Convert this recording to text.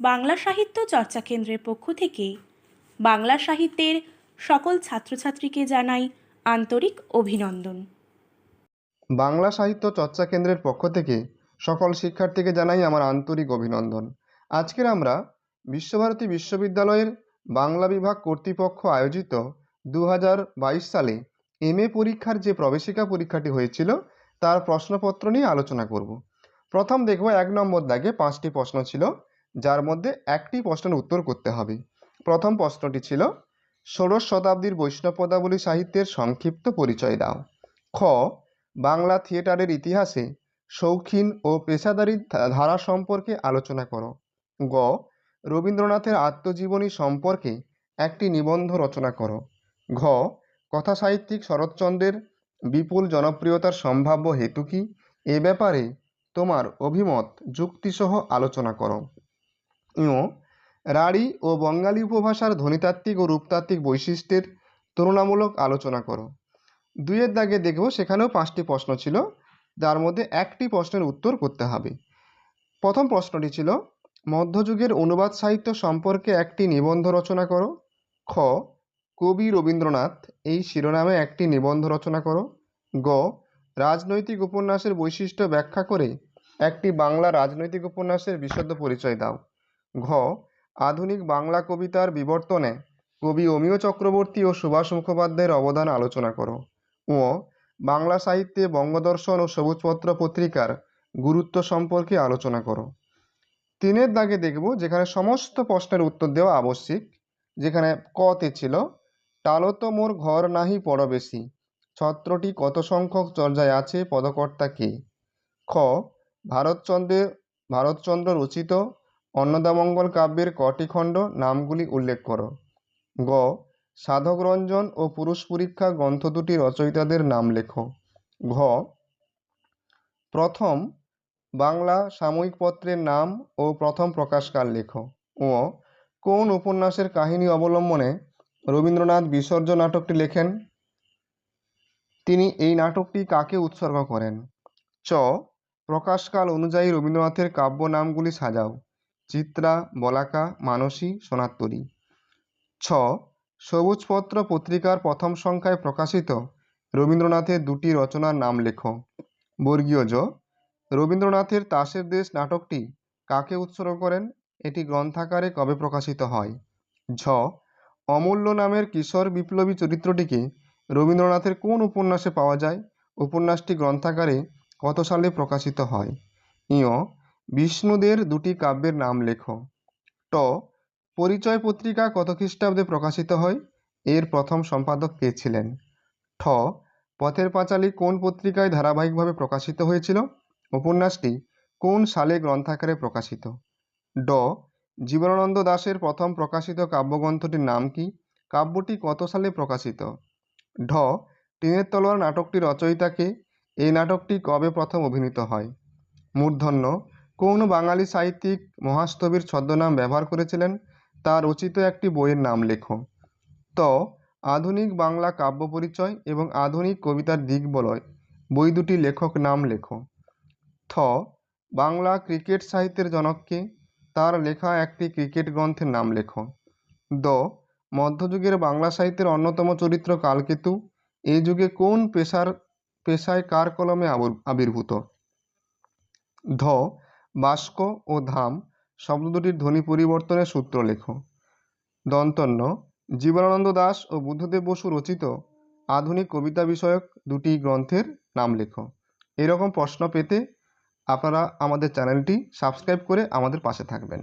বাংলা সাহিত্য চর্চা কেন্দ্রের পক্ষ থেকে বাংলা সাহিত্যের সকল ছাত্রছাত্রীকে জানাই আন্তরিক অভিনন্দন। বাংলা সাহিত্য চর্চা কেন্দ্রের পক্ষ থেকে সকল শিক্ষার্থীকে জানাই আমার আন্তরিক অভিনন্দন। আজকের আমরা বিশ্বভারতী বিশ্ববিদ্যালয়ের বাংলা বিভাগ কর্তৃপক্ষ আয়োজিত দু হাজার বাইশ সালে এম পরীক্ষার যে প্রবেশিকা পরীক্ষাটি হয়েছিল, তার প্রশ্নপত্র নিয়ে আলোচনা করব। প্রথম দেখব এক নম্বর দাগে পাঁচটি প্রশ্ন ছিল যার মধ্যে একটি প্রশ্নের উত্তর করতে হবে। প্রথম প্রশ্নটি ছিল, ষোড়শ শতাব্দীর বৈষ্ণব পদাবলী সাহিত্যের সংক্ষিপ্ত পরিচয় দাও। খ, বাংলা থিয়েটারের ইতিহাসে শৌখিন ও পেশাদারি ধারা সম্পর্কে আলোচনা করো। গ, রবীন্দ্রনাথের আত্মজীবনী সম্পর্কে একটি নিবন্ধ রচনা করো। ঘ কথা সাহিত্যিক শরৎচন্দ্রের বিপুল জনপ্রিয়তার সম্ভাব্য হেতু কী? এ ব্যাপারে তোমার অভিমত, যুক্তিসহ আলোচনা করো। ঞ রাঢ়ী ও বঙ্গালী উপভাষার ধ্বনিতাত্ত্বিক ও রূপতাত্ত্বিক বৈশিষ্ট্যের তুলনামূলক আলোচনা করো। দুইয়ের দাগে দেখব সেখানেও পাঁচটি প্রশ্ন ছিল, যার মধ্যে একটি প্রশ্নের উত্তর করতে হবে। প্রথম প্রশ্নটি ছিল, মধ্যযুগের অনুবাদ সাহিত্য সম্পর্কে একটি নিবন্ধ রচনা করো। খ, কবি রবীন্দ্রনাথ এই শিরোনামে একটি নিবন্ধ রচনা করো। গ, রাজনৈতিক উপন্যাসের বৈশিষ্ট্য ব্যাখ্যা করে একটি বাংলা রাজনৈতিক উপন্যাসের বিশদ পরিচয় দাও। ঘ, আধুনিক বাংলা কবিতার বিবর্তনে কবি অমিয় চক্রবর্তী ও সুভাষ মুখোপাধ্যায়ের অবদান আলোচনা করো। ও বাংলা সাহিত্যে বঙ্গদর্শন ও সবুজপত্র পত্রিকার গুরুত্ব সম্পর্কে আলোচনা করো। তিনের দাগে দেখব যেখানে সমস্ত প্রশ্নের উত্তর দেওয়া আবশ্যিক, যেখানে কতে ছিল টালো তো মোর ঘর নাহি পরবেশী, ছত্রটি কত সংখ্যক চর্যায় আছে, পদকর্তা কে? খ ভারতচন্দ্রের ভারতচন্দ্র রচিত অন্নদামঙ্গল কাব্যের কটি খণ্ড নামগুলি উল্লেখ করো। গ সাধকরঞ্জন ও পুরুষ পরীক্ষা গ্রন্থ দুটি রচয়িতাদের নাম লেখো। ঘ, প্রথম বাংলা সাময়িক পত্রের নাম ও প্রথম প্রকাশকাল লেখো। ও কোন উপন্যাসের কাহিনী অবলম্বনে রবীন্দ্রনাথ বিসর্জন নাটকটি লেখেন? তিনি এই নাটকটি কাকে উৎসর্গ করেন? চ, প্রকাশকাল অনুযায়ী রবীন্দ্রনাথের কাব্য নামগুলি সাজাও। চিত্রা, বলাকা, মানসী, সোনাত্তরী। ছ, সবুজপত্র পত্রিকার প্রথম সংখ্যায় প্রকাশিত রবীন্দ্রনাথের দুটি রচনার নাম লেখো। বর্গীয় জ, রবীন্দ্রনাথের তাসের দেশ নাটকটি কাকে উৎসর্গ করেন? এটি গ্রন্থাকারে কবে প্রকাশিত হয়? ঝ, অমূল্য নামের কিশোর বিপ্লবী চরিত্রটিকে রবীন্দ্রনাথের কোন উপন্যাসে পাওয়া যায়? উপন্যাসটি গ্রন্থাকারে কত সালে প্রকাশিত হয়? ইয় বিষ্ণুদের দুটি কাব্যের নাম লেখ। ট, পরিচয় পত্রিকা কত খ্রিস্টাব্দে প্রকাশিত হয়? এর প্রথম সম্পাদক কে ছিলেন? ঠ, পথের পাঁচালী কোন পত্রিকায় ধারাবাহিকভাবে প্রকাশিত হয়েছিল? উপন্যাসটি, কোন সালে গ্রন্থাকারে প্রকাশিত? ড, জীবনানন্দ দাশের প্রথম প্রকাশিত কাব্যগ্রন্থটির নাম কি? কাব্যটি কত সালে প্রকাশিত? ঢ, টিনের তলোয়ার নাটকটি রচয়িতাকে এই নাটকটি কবে প্রথম অভিনীত হয়? মূর্ধন্য কোন বাঙালি সাহিত্যিক মহাস্থবির ছদ্মনাম ব্যবহার করেছিলেন। তার রচিত একটি বইয়ের নাম লেখো। ত, আধুনিক বাংলা কাব্য পরিচয় এবং আধুনিক কবিতার দিকবলয় বই দুটি লেখক নাম লেখো। থ, বাংলা ক্রিকেট সাহিত্যের জনককে। তার লেখা একটি ক্রিকেট গ্রন্থের নাম লেখো। দ, মধ্যযুগের বাংলা সাহিত্যের অন্যতম চরিত্র কালকেতু। এই যুগে কোন পেশার, পেশায় কার কলমে আবির- আবির্ভূত? ধ বাস্ক ও ধাম শব্দ দুটির ধ্বনি পরিবর্তনের সূত্র লেখো। দন্তন্য, জীবনানন্দ দাশ ও বুদ্ধদেব বসু রচিত আধুনিক কবিতা বিষয়ক দুটি গ্রন্থের নাম লেখো। এরকম প্রশ্ন পেতে আপনারা আমাদের চ্যানেলটি সাবস্ক্রাইব করে আমাদের পাশে থাকবেন।